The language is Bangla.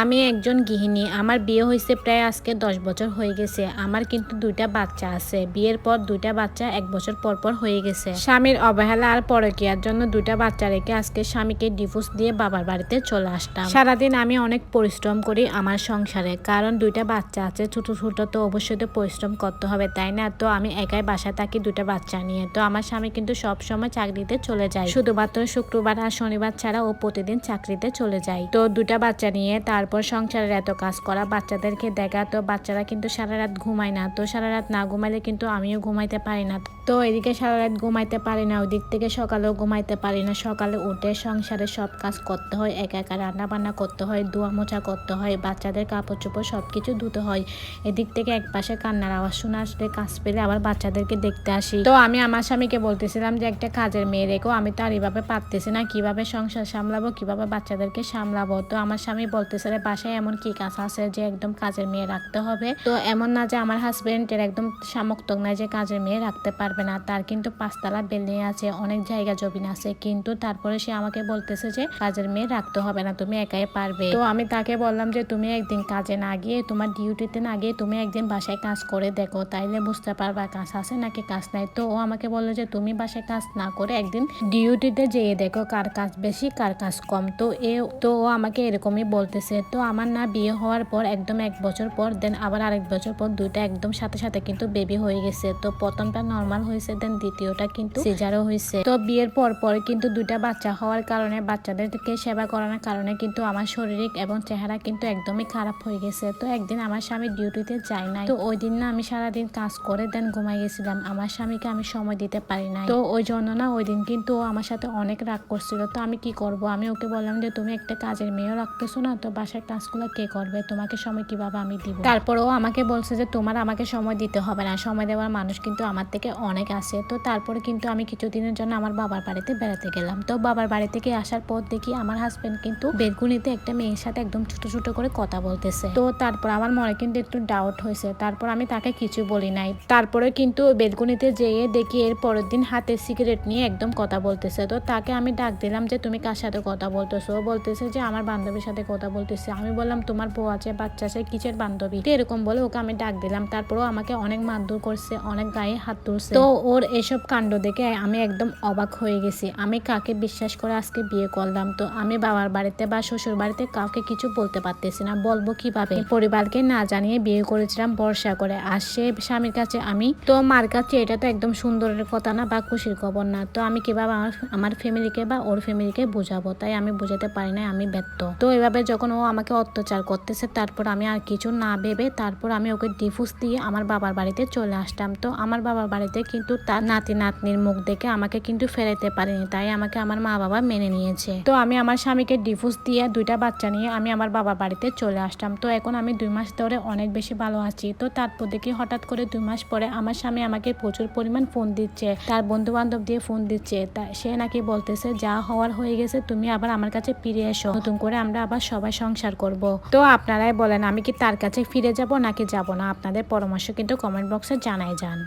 আমি একজন গৃহিণী। আমার বিয়ে হয়েছে প্রায় আজকে দশ বছর হয়ে গেছে। আমার কিন্তু দুইটা বাচ্চা আছে। বিয়ের পর দুইটা বাচ্চা এক বছর পর পর হয়ে গেছে। স্বামীর অবহেলা আর পরকিয়ার জন্য দুইটা বাচ্চা রেখে আজকে স্বামীকে ডিভোর্স দিয়ে বাবার বাড়িতে চলে আসতাম। সারাদিন আমি অনেক পরিশ্রম করি আমার সংসারে। কারণ দুইটা বাচ্চা আছে, ছোট ছোট তো অবশ্যই তো পরিশ্রম করতে হবে, তাই না? তো আমি একাই বাসায় থাকি দুইটা বাচ্চা নিয়ে। তো আমার স্বামী কিন্তু সব সময় চাকরিতে চলে যায়। শুধুমাত্র শুক্রবার আর শনিবার ছাড়া ও প্রতিদিন চাকরিতে চলে যায়। তো দুইটা বাচ্চা নিয়ে তারপর সংসারের এত কাজ করা, বাচ্চাদেরকে দেখা তো বাচ্চারা কিন্তু সারা রাত ঘুমায় না, তো সারা রাত না ঘুমাইলে কিন্তু আমিও ঘুমাইতে পারি না। তো এদিকে সারা রাত ঘুমাইতে পারি না, ওদিক থেকে সকালেও ঘুমাইতে পারি না। সকালে উঠে সংসারে সব কাজ করতে হয়, একা একা রান্না বান্না করতে হয়, ধোয়া মোছা করতে হয়, বাচ্চাদের কাপড় চোপড় সব কিছু ধুতে হয়। এদিক থেকে এক পাশে কান্নার আওয়াজ শুনে আসলে কাজ পেলে আবার বাচ্চাদেরকে দেখতে আসি। তো আমি আমার স্বামীকে বলতেছিলাম যে, একটা কাজের মেয়ে রেখো, আমি তো আর এভাবে পারতেছি না, কীভাবে সংসার সামলাবো, কীভাবে বাচ্চাদেরকে সামলাবো? তো আমার স্বামী বলতেছে রে বাসায় এমন কি কাজ আছে যে একদম কাজের মেয়ে রাখতে হবে? তো এমন না যে আমার হাজবেন্ডের একদম সামর্থ্য নাই যে কাজের মেয়ে রাখতে পারবে না। তার কিন্তু পাঁচতলা বিল্ডিং আছে, অনেক জায়গা জমিন আছে, কিন্তু তারপরে সে আমাকে বলতেছে যে কাজের মেয়ে রাখতে হবে না, তুমি একাই পারবে। তো আমি তাকে বললাম যে, তুমি একদিন কাজে না গিয়ে, তোমার ডিউটিতে না গিয়ে তুমি একদিন বাসায় কাজ করে দেখো, তাইলে বুঝতে পারবা কাজ আছে নাকি কাজ নাই। তো ও আমাকে বলল যে, তুমি বাসায় কাজ না করে একদিন ডিউটিতে যেয়ে দেখো কার কাজ বেশি, কার কাজ কম। তো এ, তো ও আমাকে এরকমই বলতেছে। তো আমার না বিয়ে হওয়ার পর একদম এক বছর পর দেন আবার আরেক বছর পর দুইটা একদম সাথে সাথে কিন্তু বেবি হয়ে গেছে। তো প্রথমটা নর্মাল হয়েছে দেন দ্বিতীয়টা কিন্তু সিজারও হয়েছে। তো বিয়ের পর পর কিন্তু দুইটা বাচ্চা হওয়ার কারণে বাচ্চাদেরকে সেবা করানোর কারণে কিন্তু আমার শারীরিক এবং চেহারা কিন্তু একদমই খারাপ হয়ে গেছে। তো একদিন আমার স্বামী ডিউটিতে যায় নাই। তো ওই দিন না আমি সারাদিন কাজ করে দেন ঘুমাই গেছিলাম। আমার স্বামীকে আমি সময় দিতে পারি নাই। তো ওই জন্য না ওই দিন কিন্তু আমার সাথে অনেক রাগ করছিল। তো আমি কি করব? আমি ওকে বললাম যে, তুমি একটা কাজের মেয়েও রাখতেছো না, তো বাসার কাজগুলো কে করবে? তোমাকে সময় কীভাবে আমি দিব? তারপর ও আমাকে বলছে যে তোমার আমাকে সময় দিতে হবে না। সময় দেওয়ার মানুষ কিন্তু আমার থেকে অনেক আছে। তো তারপরে কিন্তু আমি কিছুদিনের জন্য আমার বাবার বাড়িতে বেড়াতে গেলাম। তো বাবার বাড়ি থেকে আসার পর দেখি আমার হাজবেন্ড কিন্তু বেলকুনিতে একটা মেয়ের সাথে একদম ছোট ছোট করে কথা বলতেছে। তো তারপর আমার মনে কিন্তু একটু ডাউট হয়েছে। তারপর আমি তাকে কিছু বলি নাই। তারপরে কিন্তু বেলকুনিতে যেয়ে দেখি এর পরের দিন হাতে সিগারেট নিয়ে একদম কথা বলতেছে। তো তাকে আমি ডাক দিলাম যে, তুমি কার সাথে কথা বলতেছো? বলতেছে যে, আমার বান্ধবীর সাথে কথা বলতেছে। আমি বললাম তোমার বউ আছে, বাচ্চা আছে, কিসের বান্ধবী? এরকম বলে ওকে আমি ডাক দিলাম। তারপরেও আমাকে অনেক মারধর করছে, অনেক গায়ে হাত তুলছে। তো ওর এসব কাণ্ড দেখে আমি একদম অবাক হয়ে গেছি। আমি কাকে বিশ্বাস করে আজকে বিয়ে করলাম? তো আমি বাবার বাড়িতে বা শ্বশুর বাড়িতে কাউকে কিছু বলতে পারতেছি না। বলব কীভাবে? পরিবারকে না জানিয়ে বিয়ে করেছিলাম বর্ষা করে। আর সে স্বামীর কাছে আমি, তো মার কাছে এটা তো একদম সুন্দরের কথা না বা খুশির খবর না। তো আমি কীভাবে আমার আমার ফ্যামিলিকে বা ওর ফ্যামিলিকে বোঝাবো? তাই আমি বোঝাতে পারি না আমি ব্যর্থ। তো এভাবে যখন ও আমাকে অত্যাচার করতেছে, তারপর আমি আর কিছু না ভেবে তারপর আমি ওকে ডিফুস দিয়ে আমার বাবার বাড়িতে চলে আসতাম। তো আমার বাবার বাড়িতে কিন্তু তার নাতি নাতনির মুখ দেখে আমাকে কিন্তু ফেরাতে পারেনি, তাই আমাকে আমার মা বাবা মেনে নিয়েছে। তো আমি আমার স্বামীকে ডিভোর্স দিয়ে দুইটা বাচ্চা নিয়ে আমি আমার বাবার বাড়িতে চলে আসতাম। তো এখন আমি দুই মাস ধরে অনেক বেশি ভালো আছি। তো তারপর দেখি হঠাৎ করে দুই মাস পরে আমার স্বামী আমাকে প্রচুর পরিমাণ ফোন দিচ্ছে, তার বন্ধু বান্ধব দিয়ে ফোন দিচ্ছে। তা সে নাকি বলতেছে, যা হওয়ার হয়ে গেছে, তুমি আবার আমার কাছে ফিরে এসো। নতুন করে আমরা আবার সবাই সংসার করব। তো আপনারাই বলেন, আমি কি তার কাছে ফিরে যাব নাকি যাব না? আপনাদের পরামর্শ কিন্তু কমেন্ট বক্সে জানাই যান।